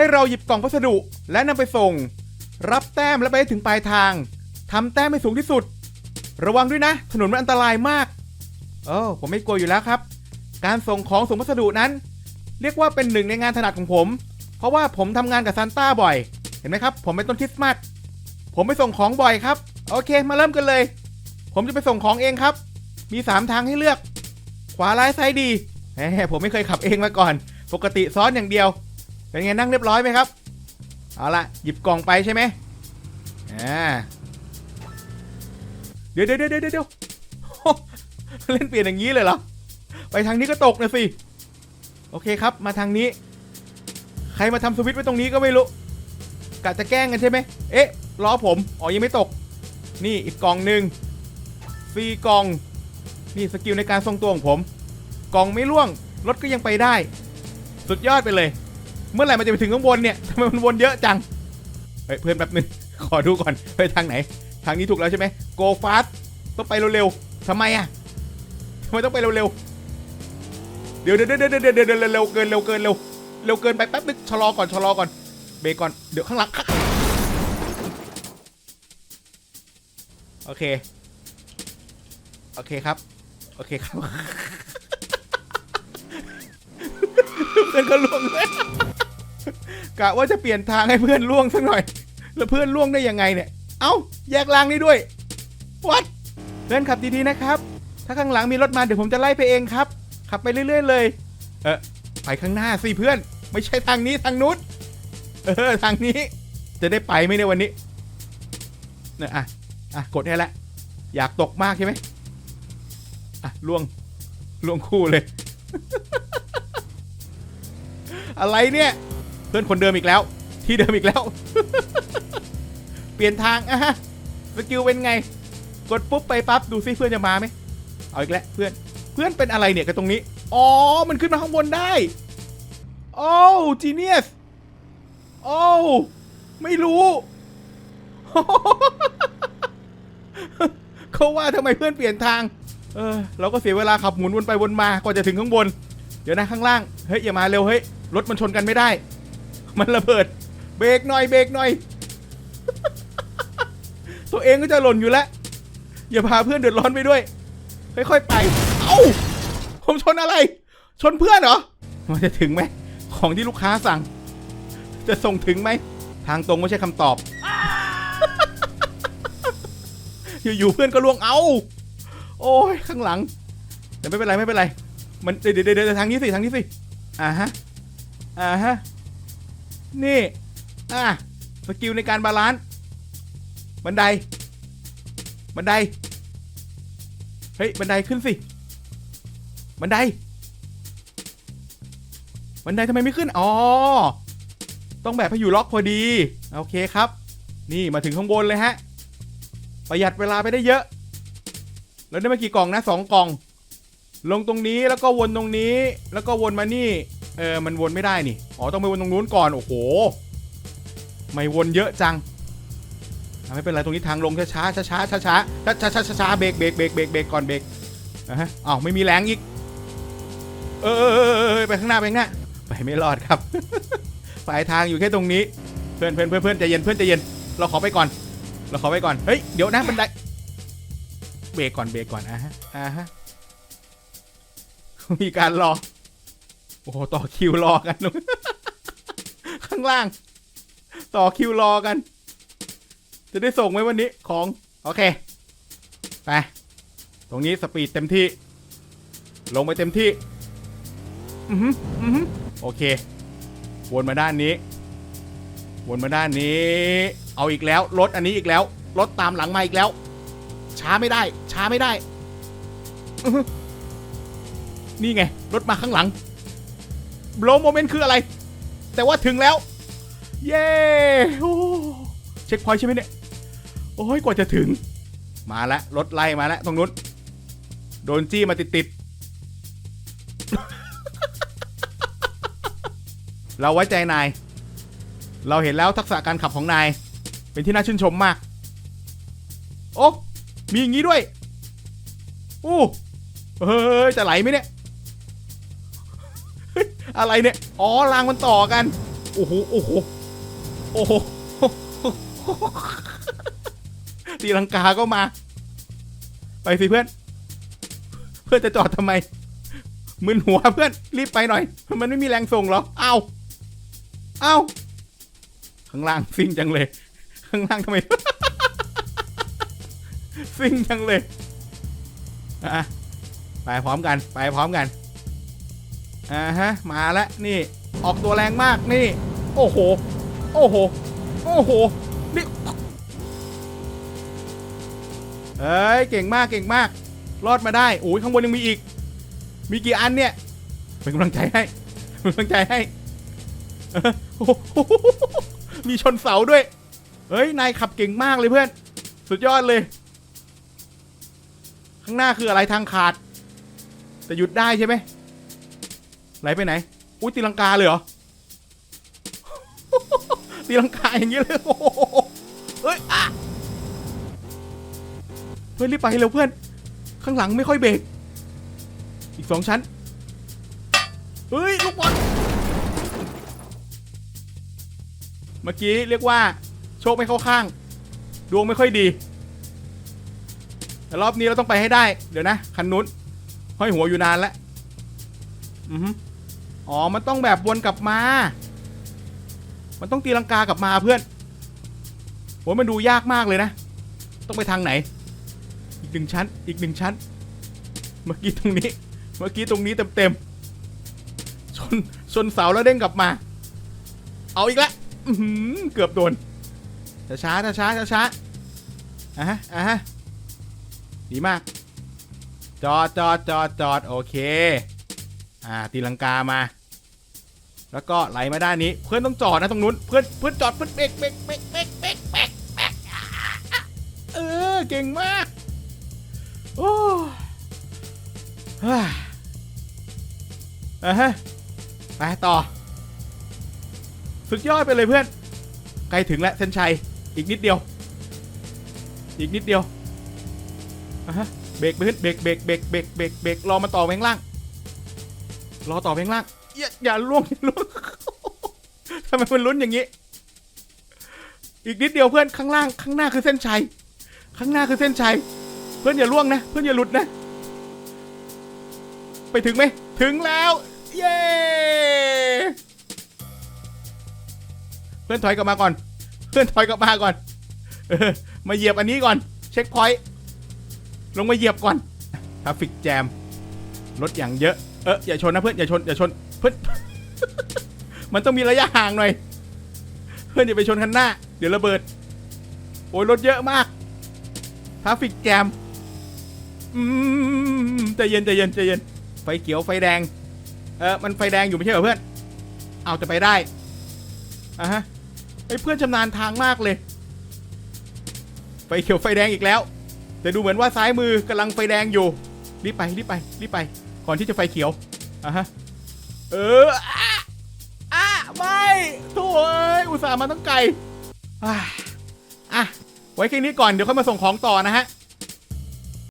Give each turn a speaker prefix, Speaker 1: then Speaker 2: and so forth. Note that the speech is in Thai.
Speaker 1: ให้เราหยิบกล่องพัสดุและนำไปส่ง รับแต้มและไปให้ถึงปลายทางทำแต้มให้สูงที่สุด ระวังด้วยนะ ถนนมันอันตรายมาก เออผมไม่กลัวอยู่แล้วครับ การส่งของส่งพัสดุนั้น เรียกว่าเป็นหนึ่งในงานถนัดของผม เพราะว่าผมทำงานกับซานต้าบ่อย เห็นไหมครับ ผมเป็นต้นคริสต์มาสผมไปส่งของบ่อยครับ โอเค มาเริ่มกันเลย ผมจะไปส่งของเองครับ มี 3 ทางให้เลือก ขวาร้ายซ้ายดีแหมผมไม่เคยขับเองมาก่อน ปกติซ้อนอย่างเดียว เป็นไงนั่งเรียบร้อยไหมครับ เอาละหยิบกล่องไปใช่ไหมอ่า เดี๋ยวเดี๋ยวเดี๋ยวเดี๋ยวเล่นเปลี่ยนอย่างนี้เลยเหรอ ไปทางนี้ก็ตกนะสิ โอเคครับ มาทางนี้ ใครมาทำสวิตช์ไว้ตรงนี้ก็ไม่รู้กะจะแกล้งกันใช่ไหม เอ๊ะ ล้อผม อ๋อ ยังไม่ตก นี่อีกกล่องหนึ่งฟรีกล่อง นี่สกิลในการทรงตัวของผม กล่องไม่ล่วง รถก็ยังไปได้ สุดยอดไปเลย เมื่อไหร่มันจะไปถึงข้างบนเนี่ยทำไมมันวนเยอะจังเฮ้ยเพื่อนแป๊บนึง ขอดูก่อนไปทางไหน ทางนี้ถูกแล้วใช่ไหม go fast ต้องไปเร็วๆทำไมอะทำไมต้องไปเร็วๆ เดี๋ยวเดี๋ยวเดี๋ยวเดี๋ยวเดี๋ยวเดี๋ยวเร็วเกินเร็วเกินเร็วเร็วเกินไปแป๊บนึงชะลอก่อนชะลอก่อนเบรกก่อนเดี๋ยวข้างหลังโอเค โอเคครับ โอเคครับเพื่อนก็ลวงเลย กะว่าจะเปลี่ยนทางให้เพื่อนล่วงสักหน่อย แล้วเพื่อนล่วงได้ยังไงเนี่ย เอ้า แยกล่างได้ด้วยวัดเพื่อนขับดีๆนะครับ ถ้าข้างหลังมีรถมาเดี๋ยวผมจะไล่ไปเองครับ ขับไปเรื่อย ๆ เลย เออไปข้างหน้าสิเพื่อน ไม่ใช่ทางนี้ทางนู้นเออทางนี้ จะได้ไปไหมในยวันนี้เนี่ยอะอะกดให้ละอยากตกมากใช่ไหมอะล่วงล่วงคู่เลย อะไรเนี่ย เพื่อนคนเดิมอีกแล้ว ที่เดิมอีกแล้ว เปลี่ยนทางอะฮะสกิลเป็นไง กดปุ๊บไปปั๊บดูซิเพื่อนจะมาไหมเอาอีกแล้วเพื่อนเพื่อนเป็นอะไรเนี่ยกับตรงนี้ อ๋อ มันขึ้นมาข้างบนได้ โอ้จีเนียส โอ้ ไม่รู้ เขาว่าทำไมเพื่อนเปลี่ยนทาง เออ เราก็เสียเวลาขับหมุนวนไปวนมาก่อนจะถึงข้างบน เดี๋ยวนะข้างล่าง เฮ้ย อย่ามาเร็วเฮ้ย รถมันชนกันไม่ได้ มันระเบิด เบรกหน่อยเบรกหน่อย ตัวเองก็จะหล่นอยู่แล้ว อย่าพาเพื่อนเดือดร้อนไปด้วย ค่อยๆไป เอ้า ผมชนอะไร ชนเพื่อนเหรอ มันจะถึงไหม ของที่ลูกค้าสั่ง จะส่งถึงไหม ทางตรงไม่ใช่คำตอบ อยู่ๆเพื่อนก็ล่วงเอา โอ้ยข้างหลัง แต่ไม่เป็นไรไม่เป็นไร มันเดี๋ยวเดี๋ยวเดี๋ยวทางนี้สิทางนี้สิ อ่าฮะ อ่าฮะ นี่อะสกิลในการบาลานซ์บันได บันได เฮ้ย บันไดขึ้นสิ บันได บันไดทำไมไม่ขึ้น อ๋อ ต้องแบบให้อยู่ล็อกพอดี โอเคครับ นี่มาถึงข้างบนเลยฮะ ประหยัดเวลาไปได้เยอะ แล้วได้มากี่กล่องนะสองกล่อง ลงตรงนี้แล้วก็วนตรงนี้ แล้วก็วนมานี่ เออ มันวนไม่ได้นี่ อ๋อ ต้องไปวนตรงนู้นก่อน โอ้โห ไม่วนเยอะจัง ไม่เป็นไร ตรงนี้ทางลงช้าช้าช้าช้าช้าช้าช้าช้าช้าช้าเบรกเบรกเบรกเบรกเบรกก่อนเบรกอะฮะอ้าวไม่มีแรงอีก เออไปข้างหน้าไปข้างหน้า ไปไม่รอดครับ ปลายทางอยู่แค่ตรงนี้ เพื่อนเพื่อนเพื่อนเพื่อนใจเย็นเพื่อนใจเย็น เราขอไปก่อน เราขอไปก่อน เฮ้ย เดี๋ยวนะบันได เบรกก่อนเบรกก่อนอะฮะอ่าฮะ มีการรอ โอ้โหต่อคิวรอกันข้างล่าง ต่อคิวรอกัน จะได้ส่งไหมวันนี้ของ โอเค ไป ตรงนี้สปีดเต็มที่ ลงไปเต็มที่ อือหืออือหือโอเค วนมาด้านนี้ วนมาด้านนี้ เอาอีกแล้ว รถอันนี้อีกแล้ว รถตามหลังมาอีกแล้ว ช้าไม่ได้ ช้าไม่ได้ นี่ไง รถมาข้างหลัง โบลโมเมนต์คืออะไร แต่ว่าถึงแล้ว เย้โอ้เช็คพอยต์ใช่ไหมเนี่ย โอ้ยกว่าจะถึง มาแล้วรถไล่มาแล้วตรงนู้น โดนจี้มาติดติดๆเราไว้ใจนาย เราเห็นแล้วทักษะการขับของนาย เป็นที่น่าชื่นชมมาก โอ้ มีอย่างนี้ด้วย อู้เฮ้ย จะไหลไหมเนี่ย อะไรเนี่ย อ๋อรางมันต่อกัน โอ้โห โอ้โห โอ้โห ตีลังกาก็มา ไปสิเพื่อน เพื่อนจะจอดทำไม มึนหัวเพื่อน รีบไปหน่อย มันไม่มีแรงส่งหรอ เอาเอาข้างล่างซิ่งจังเลย ข้างล่างทำไม ซิ่งจังเลย อะ ไปพร้อมกัน ไปพร้อมกัน อ่าฮะมาแล้วนี่ออกตัวแรงมากนี่ โอ้โห โอ้โห โอ้โหนี่เอ้ยเก่งมากเก่งมาก รอดมาได้โอ้ยข้างบนยังมีอีก มีกี่อันเนี่ยเป็นกำลังใจให้เป็นกำลังใจให้มีชนเสาด้วยเฮ้ยนายขับเก่งมากเลยเพื่อน สุดยอดเลย ข้างหน้าคืออะไรทางขาด แต่หยุดได้ใช่ไหม ไหลไปไหน อุ้ยตีลังกาเลยเหรอ ตีลังกาอย่างนี้เลยโอ้โหเฮ้ยอะเฮ้ยรีบไปเร็วเพื่อน ข้างหลังไม่ค่อยเบรก อีกสองชั้น เฮ้ยลูกบอล เมื่อกี้เรียกว่า โชคไม่เข้าข้าง ดวงไม่ค่อยดี แต่รอบนี้เราต้องไปให้ได้ เดี๋ยวนะ คันนู้นห้อยหัวอยู่นานแล้ว อือฮึ อ๋อ มันต้องแบบวนกลับมา มันต้องตีลังกากลับมาเพื่อนโหมันดูยากมากเลยนะ ต้องไปทางไหน อีกหนึ่งชั้น อีกหนึ่งชั้น เมื่อกี้ตรงนี้ เมื่อกี้ตรงนี้เต็มๆ ชน ชนเสาแล้วเด้งกลับมา เอาอีกแล้วอื้อหือเกือบโดนช้าช้าช้าช้าช้าช้าอะฮะอะฮะดีมาก จอดจอดจอดจอดโอเค อ่าตีลังกามา แล้วก็ไหลมาด้านนี้เพื่อนต้องจอดนะตรงนู้นเพื่อนเพื่อนจอดเพื่อนเบรกเบรกเบรกเบรกเบรกเบรกเออเก่งมากโอ้อ่ฮะไปต่อ สุดยอดไปเลยเพื่อนใกล้ถึงแล้วเส้นชัยอีกนิดเดียว อีกนิดเดียวเบรกเบรกเบรกเบรกเบรกเบรกเบรกรอมาต่อแบงล่าง รอต่อแบงล่าง อย่าอย่าล่วงอย่าล่วง ทำไมมันลุ้นอย่างนี้ อีกนิดเดียวเพื่อนข้างล่าง ข้างหน้าคือเส้นชัย ข้างหน้าคือเส้นชัย เพื่อนอย่าล่วงนะ เพื่อนอย่าหลุดนะ ไปถึงไหม ถึงแล้ว เย้ เพื่อนถอยกลับมาก่อน เพื่อนถอยกลับมาก่อน เออ มาเหยียบอันนี้ก่อน เช็คพอยต์ ลงมาเหยียบก่อนทราฟิกแจม รถอย่างเยอะ เอออย่าชนนะเพื่อน อย่าชน อย่าชน เพื่อนมันต้องมีระยะห่างหน่อย เพื่อนอย่าไปชนคันหน้า เดี๋ยวระเบิด โอ้ยรถเยอะมากทราฟิกแจมอืมใจเย็นใจเย็นใจเย็น ไฟเขียวไฟแดง เออมันไฟแดงอยู่ไม่ใช่เหรอเพื่อน เอาจะไปได้อะฮะไอ้เพื่อนชำนาญทางมากเลย ไฟเขียวไฟแดงอีกแล้ว แต่ดูเหมือนว่าซ้ายมือกำลังไฟแดงอยู่ รีบไปรีบไปรีบไป ก่อนที่จะไฟเขียวอะฮะ เอออะอะไม่โถ่เอ้ยอุตส่าห์มาตั้งไกลอะอะ ไว้แค่นี้ก่อนเดี๋ยวค่อยมาส่งของต่อนะฮะ